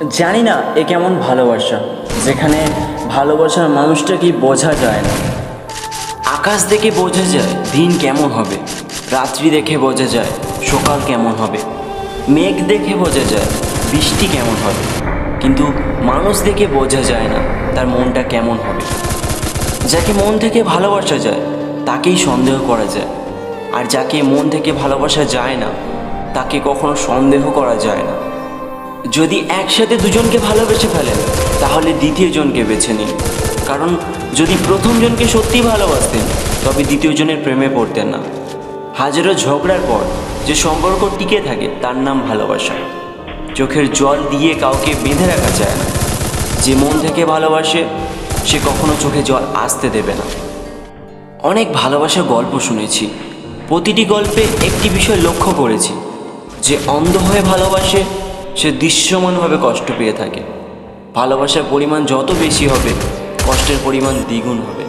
জানি না এ কেমন ভালোবাসা, যেখানে ভালোবাসার মানুষটা কি বোঝা যায় না। আকাশ দেখে বোঝা যায় দিন কেমন হবে, রাত্রি দেখে বোঝা যায় সকাল কেমন হবে, মেঘ দেখে বোঝা যায় বৃষ্টি কেমন হবে, কিন্তু মানুষ দেখে বোঝা যায় না তার মনটা কেমন হবে। যাকে মন থেকে ভালোবাসা যায়, তাকেই সন্দেহ করা যায়। আর যাকে মন থেকে ভালোবাসা যায় না, তাকে কখনো সন্দেহ করা যায় না। যদি একসাথে দুজনকে ভালোবেসে ফেলেন, তাহলে দ্বিতীয় জনকে বেছে নিন। কারণ যদি প্রথম জনকে সত্যি ভালোবাসতেন, তবে দ্বিতীয় জনের প্রেমে পড়তেন না। হাজারো ঝগড়ার পর যে সম্পর্ক টিকে থাকে, তার নাম ভালোবাসা। চোখের জল দিয়ে কাউকে বেঁধে রাখা যায় না। যে মন থেকে ভালোবাসে, সে কখনো চোখে জল আসতে দেবে না। অনেক ভালোবাসার গল্প শুনেছি। প্রতিটি গল্পে একটি বিষয় লক্ষ্য করেছি, যে অন্ধ হয়ে ভালোবাসে সে দৃশ্যমানভাবে কষ্ট পেয়ে থাকে। ভালোবাসার পরিমাণ যত বেশি হবে কষ্টের পরিমাণ দ্বিগুণ হবে।